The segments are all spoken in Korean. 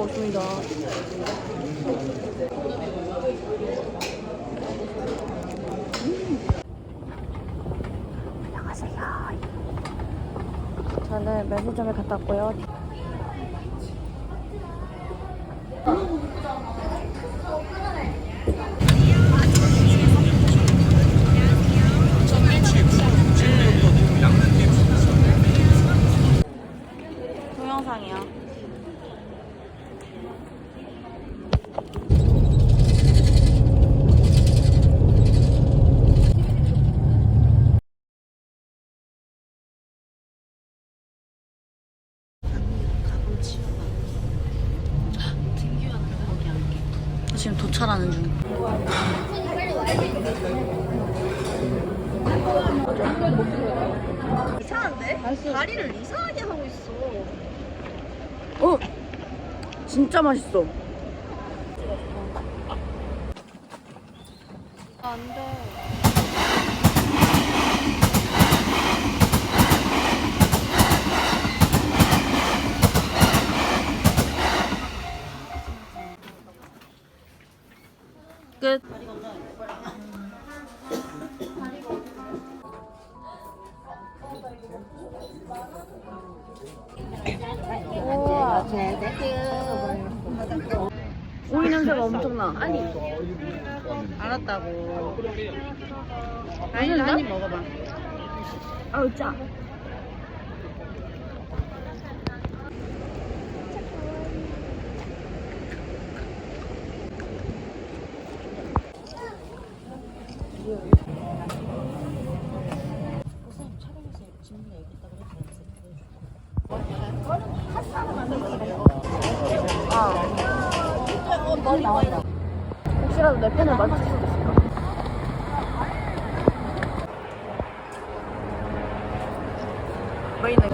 사람 없습니다. 안녕하세요. 저는 면세점에 갔다 왔고요. 동영상이야. 지금 도착하는 중. 이상한데? 다리를 이상하게 하고 있어. 어? 진짜 맛있어. 안 돼. 끝. 엄청나. 아니, 알았다고. 아니, 한입 먹어봐. 아우 짜. 아. 혹시라도 내 펜을 맞출 수도 있을까? 왜 있네?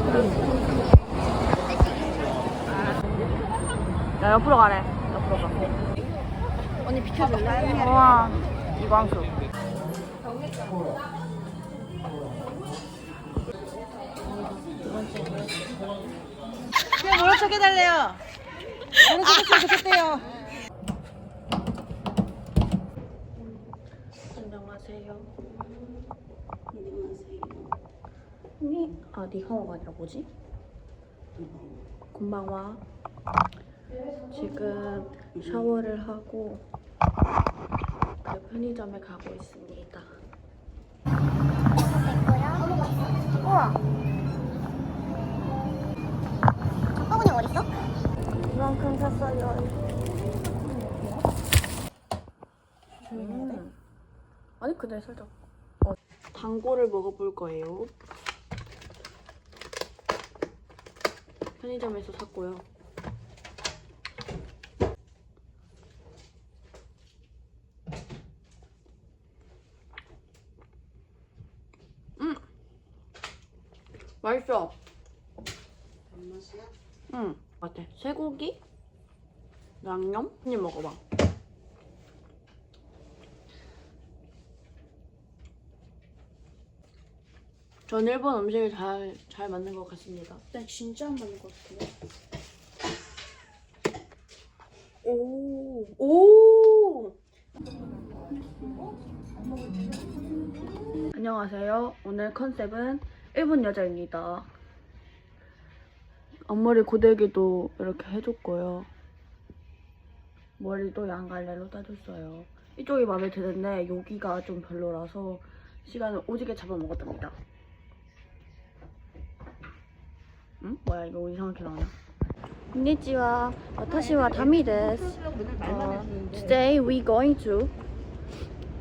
야 옆으로 가래. 옆으로 가. 언니 비켜줄래? 우와 이광수. 그냥 모른 척 해달래요. 모른 척 했으면 좋겠대요. 안녕하세요. 안녕하세요. 니, 아, 니하오가 아니라 뭐지? 곤방와. 지금 샤워를 하고 그 편의점에 가고 있습니다. 우와. 어머니 어딨어? 이만큼 샀어요. 아니 근데 살짝 어, 당고를 먹어볼 거예요. 편의점에서 샀고요. 음, 맛있어. 응, 같아. 쇠고기, 양념, 한입 먹어봐. 전 일본 음식을 잘, 잘 맞는 것 같습니다. 나 진짜 안 맞는 것 같아. 오, 오! 안녕하세요. 오늘 컨셉은 일본 여자입니다. 앞머리 고데기도 이렇게 해줬고요. 머리도 양갈래로 따줬어요. 이쪽이 마음에 드는데 여기가 좀 별로라서 시간을 오지게 잡아먹었답니다. 응? 뭐야 이거 이상하게 나오냐? 안녕하세요. 와타시와 다미 데스. 어, today we going to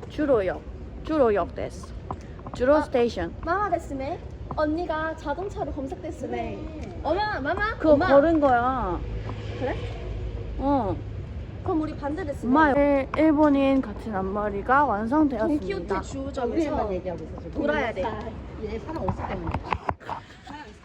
주로역. 주로역 데스. 주로 스테이션. 마마 됐음에 언니가 자동차로 검색됐음에 네. 어마 마마 그거 엄마. 걸은 거야. 그래? 어. 그럼 우리 반대됐음에 마 일본인 같은 앞머리가 완성되었습니다. 키오트 주점에서 돌아야 돼. 얘 사람 없을 때문에. 람 있을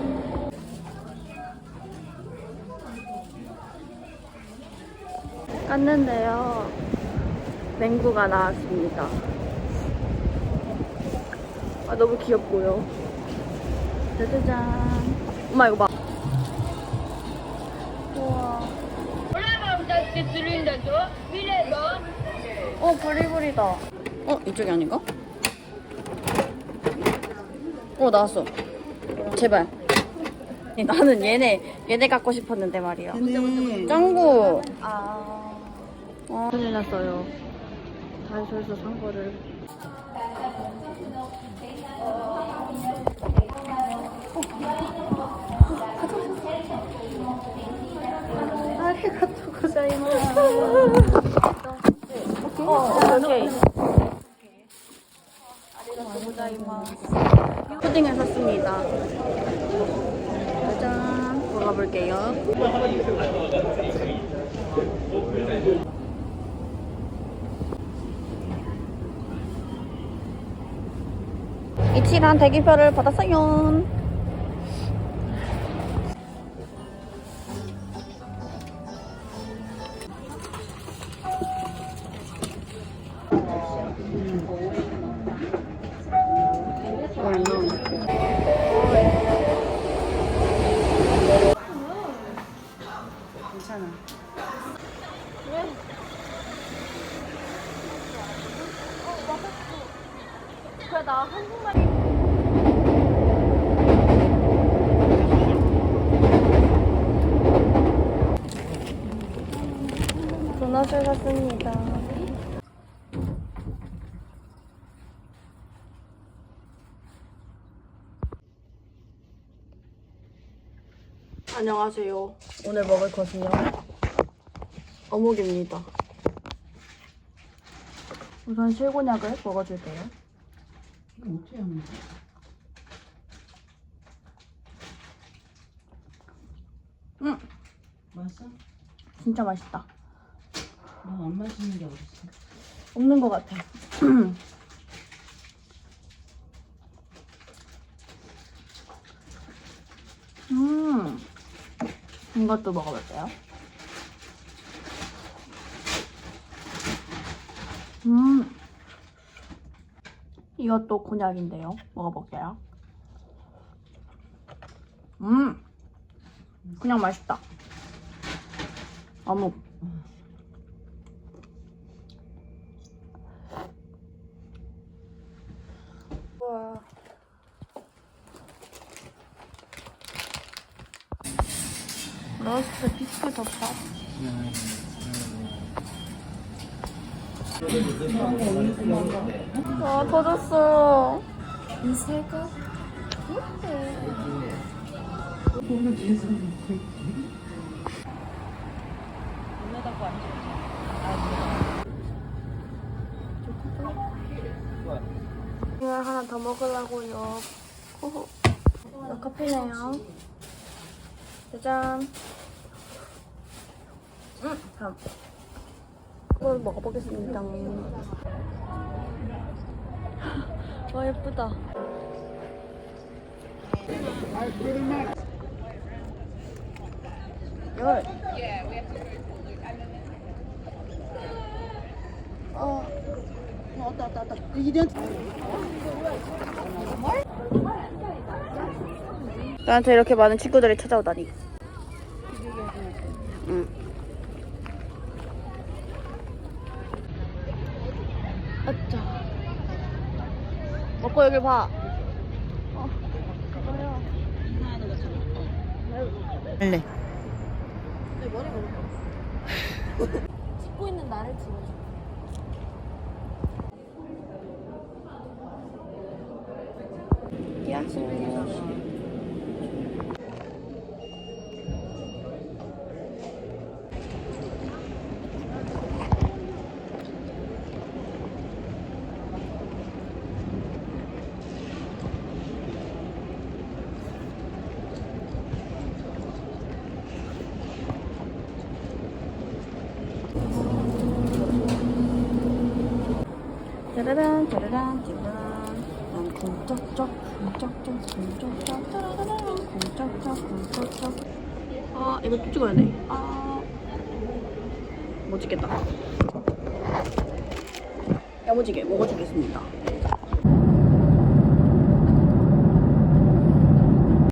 깠는데요. 맹구가 나왔습니다. 아, 너무 귀엽고요. 짜자잔. 엄마, 이거 봐. 우와. 어, 브리브리다. 어, 이쪽이 아닌가? 어, 나왔어. 제발. 나는 얘네, 얘네 갖고 싶었는데 말이야. 짱구. 아. 어, 큰일 났어요. 다이소에서 산 거를. 아리가또 고자이마스. 어, 오케이. 아리가또 고자이마스. 푸딩을 샀습니다. 짜잔. 먹어볼게요. 이치란 대기표를 받았어요. 괜찮아. 나 한국말 도넛을 샀습니다. 안녕하세요. 오늘 먹을 것은요. 어묵입니다. 우선 실곤약을 먹어줄게요. 이거 어떻게 하는 거야? 음, 맛있어? 진짜 맛있다. 너안 맛있는 게 어딨어? 없는 것 같아. 음, 이것도 먹어볼게요. 음, 이것도 곤약인데요. 먹어볼게요. 음, 그냥 맛있다. 어묵. 와. 러스트 비스킷 덮밥. 와, 터졌어. 이세가 이거 하나 더 먹으려고요. 호호. 이거 커피네요. 짜잔. 음, 다음. 이걸 먹어보겠습니다. 와, 예쁘다. 열. 어. 왔다 왔다 왔다. 이런 나한테 이렇게 많은 친구들이 찾아오다니. 응. 아짜. 먹고 여기 봐. 어. 할래. 찍고 있는 나를 찍어줘. 짜라란 짜라란 짜라란 난 쿵짝짝 쿵짝짝 쿵짝짝 짜라라란 쿵짝짝 쿵짝짝 아 이거 또 찍어야 돼아못 찍겠다 야무지게 먹어주겠습니다